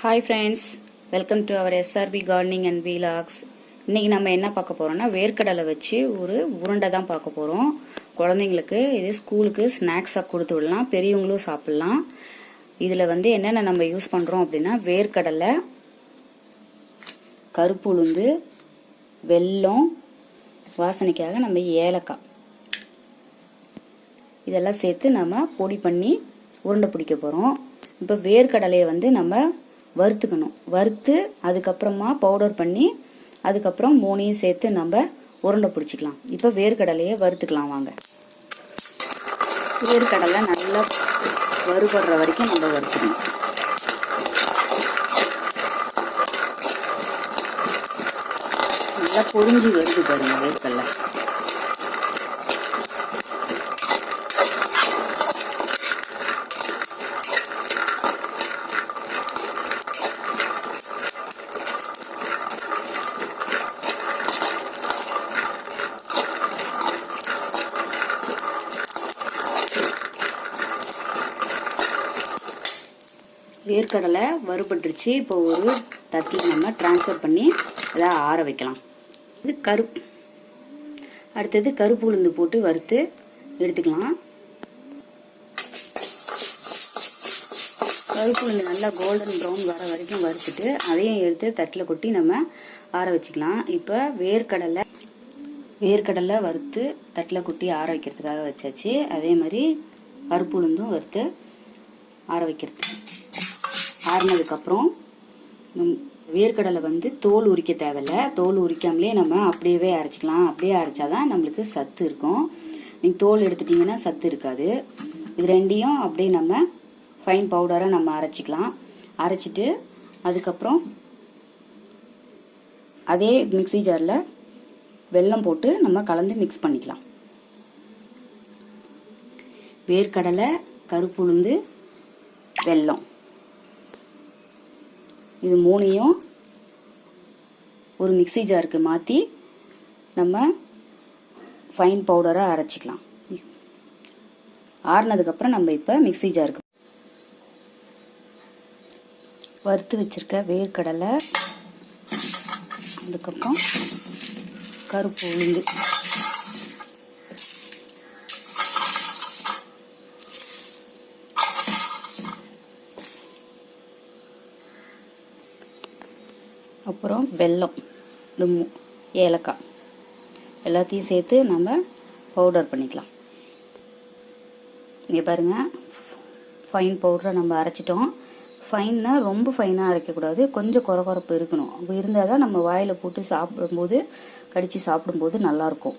Hi friends welcome to our SRP gardening and vlogs இன்றைக்கி நம்ம என்ன பார்க்க போகிறோம்னா வேர்க்கடலை வச்சு ஒரு உருண்டை தான் பார்க்க போகிறோம் குழந்தைங்களுக்கு இது ஸ்கூலுக்கு ஸ்நாக்ஸாக கொடுத்து விடலாம். பெரியவங்களும் சாப்பிட்லாம். இதில் வந்து என்னென்ன நம்ம யூஸ் பண்ணுறோம் அப்படின்னா வேர்க்கடலை கருப்பு உளுந்து வெல்லம் வாசனைக்காக நம்ம ஏலக்காய். இதெல்லாம் சேர்த்து நம்ம பொடி பண்ணி உருண்டை பிடிக்க போகிறோம் இப்போ வேர்க்கடலையை வந்து நம்ம வறுத்துக்கணும். வறுத்து அதுக்கப்புறமா பவுடர் பண்ணி அதுக்கப்புறம் மூணையும் சேர்த்து நம்ம உருண்டை பிடிச்சிக்கலாம். இப்போ வேர்க்கடலையை வறுத்துக்கலாம் வாங்க. வேர்க்கடலை நல்லா வறுபடுற வரைக்கும் நம்ம வறுத்துக்கணும். நல்லா பொரிஞ்சு வருது பாருங்க வேர்க்கடலை. வேர்க்கடலை வறுபட்டுருச்சு. இப்போ ஒரு தட்டில் நம்ம ட்ரான்ஸ்ஃபர் பண்ணி அதை ஆற வைக்கலாம். இது கரு அடுத்தது கருப்பு உளுந்து போட்டு வறுத்து எடுத்துக்கலாம். கருப்பு உளுந்து நல்லா கோல்டன் ப்ரௌன் வர வரைக்கும் வறுத்துட்டு அதையும் எடுத்து தட்டில் கொட்டி நம்ம ஆற வச்சுக்கலாம். இப்போ வேர்க்கடலை வேர்க்கடலை வறுத்து தட்டில் கொட்டி ஆற வைக்கிறதுக்காக வச்சாச்சு. அதே மாதிரி கருப்பு உளுந்தும் வறுத்து ஆற வைக்கிறது. ஆறினதுக்கப்புறம் வேர்க்கடலை வந்து தோல் உரிக்க தேவையில்ல. தோல் உரிக்காமலே நம்ம அப்படியே அரைச்சிக்கலாம். அப்படியே அரைச்சாதான் நம்மளுக்கு சத்து இருக்கும். நீங்கள் தோல் எடுத்துட்டிங்கன்னா சத்து இருக்காது. இது ரெண்டையும் அப்படியே நம்ம ஃபைன் பவுடராக நம்ம அரைச்சிக்கலாம். அரைச்சிட்டு அதுக்கப்புறம் அதே மிக்சி ஜாரில் வெல்லம் போட்டு நம்ம கலந்து மிக்ஸ் பண்ணிக்கலாம். வேர்க்கடலை கருப்பு உளுந்து வெல்லம். இது மூணையும் ஒரு மிக்சி ஜாருக்கு மாற்றி நம்ம ஃபைன் பவுடராக அரைச்சிக்கலாம். ஆறுனதுக்கப்புறம் நம்ம இப்போ மிக்சி ஜாருக்கு வறுத்து வச்சிருக்க வேர்க்கடலை அதுக்கப்புறம் கருப்பு உளுந்து. அப்புறம் வெல்லம் இந்த ஏலக்காய். எல்லாத்தையும் சேர்த்து நம்ம பவுடர் பண்ணிக்கலாம். இங்கே பாருங்கள் ஃபைன் பவுடரை நம்ம அரைச்சிட்டோம். ஃபைன்னா ரொம்ப ஃபைனாக அரைக்கக்கூடாது. கொஞ்சம் குறகுறப்பு இருக்கணும். அப்போ இருந்தால் தான் நம்ம வாயில் போட்டு சாப்பிடும்போது கடித்து சாப்பிடும்போது நல்லாயிருக்கும்.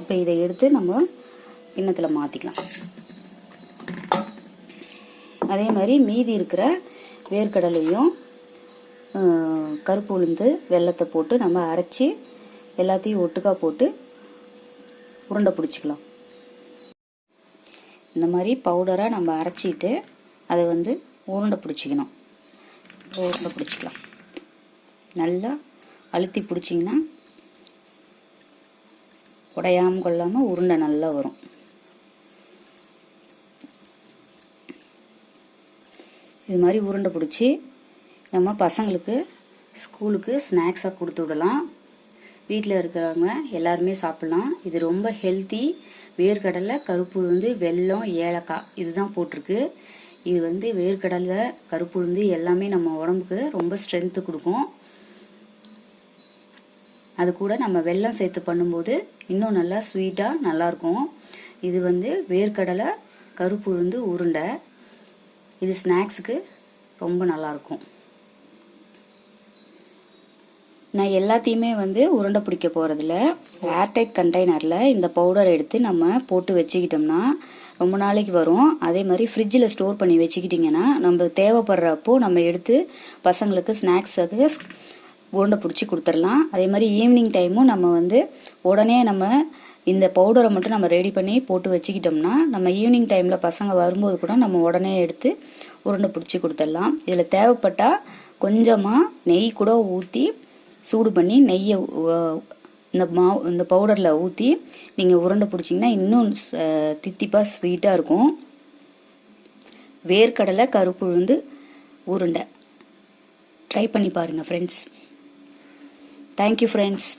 இப்போ இதை எடுத்து நம்ம கிண்ணத்தில் மாற்றிக்கலாம் அதே மாதிரி மீதி இருக்கிற வேர்க்கடலையும் கருப்பு உளுந்து வெள்ளத்தை போட்டு நம்ம அரைச்சி எல்லாத்தையும் ஒட்டுக்கா போட்டு உருண்டை பிடிச்சிக்கலாம். இந்த மாதிரி பவுடராக நம்ம அரைச்சிட்டு அதை வந்து உருண்டை பிடிச்சிக்கணும். உருண்டை பிடிச்சிக்கலாம். நல்லா அழுத்தி பிடிச்சிங்கன்னா உடையாமல் கொள்ளாமல் உருண்டை நல்லா வரும். இது மாதிரி உருண்டை பிடிச்சி நம்ம பசங்களுக்கு ஸ்கூலுக்கு ஸ்நாக்ஸாக கொடுத்து விடலாம். வீட்டில் இருக்கிறவங்க எல்லாருமே சாப்பிட்லாம். இது ரொம்ப ஹெல்த்தி வேர்க்கடலை கருப்புழுந்து வெல்லம் ஏலக்காய் இதுதான் போட்டிருக்கு. இது வந்து வேர்க்கடலை கருப்புழுந்து எல்லாமே நம்ம உடம்புக்கு ரொம்ப ஸ்ட்ரென்த்து கொடுக்கும். அது கூட நம்ம வெல்லம் சேர்த்து பண்ணும்போது இன்னும் நல்லா ஸ்வீட்டாக நல்லாயிருக்கும் இது வந்து வேர்க்கடலை கருப்புழுந்து உருண்டை. இது ஸ்நாக்ஸுக்கு ரொம்ப நல்லாயிருக்கும் நான் எல்லாத்தையுமே வந்து உருண்டை பிடிக்க போகிறதில்ல ஏர்டைட் கண்டெய்னரில் இந்த பவுடர் எடுத்து நம்ம போட்டு வச்சுக்கிட்டோம்னா ரொம்ப நாளைக்கு வரும். அதே மாதிரி ஃப்ரிட்ஜில் ஸ்டோர் பண்ணி வச்சுக்கிட்டிங்கன்னா நம்ம தேவைப்படுறப்போ நம்ம எடுத்து பசங்களுக்கு ஸ்நாக்ஸுக்கு உருண்டை பிடிச்சி கொடுத்துடலாம். அதே மாதிரி ஈவினிங் டைமும் நம்ம வந்து உடனே நம்ம இந்த பவுடரை மட்டும் நம்ம ரெடி பண்ணி போட்டு வச்சுக்கிட்டோம்னா நம்ம ஈவினிங் டைமில் பசங்க வரும்போது கூட நம்ம உடனே எடுத்து உருண்டை பிடிச்சி கொடுத்துடலாம். இதில் தேவைப்பட்டால் கொஞ்சமாக நெய் கூட ஊற்றி சூடு பண்ணி நெய்யை இந்த மாவு இந்த பவுடரில் ஊற்றி நீங்கள் உருண்டை பிடிச்சிங்கன்னா இன்னும் தித்திப்பாக ஸ்வீட்டாக இருக்கும். வேர்க்கடலை கருப்பு உளுந்து உருண்டை. ட்ரை பண்ணி பாருங்கள் ஃப்ரெண்ட்ஸ் தேங்க்யூ ஃப்ரெண்ட்ஸ்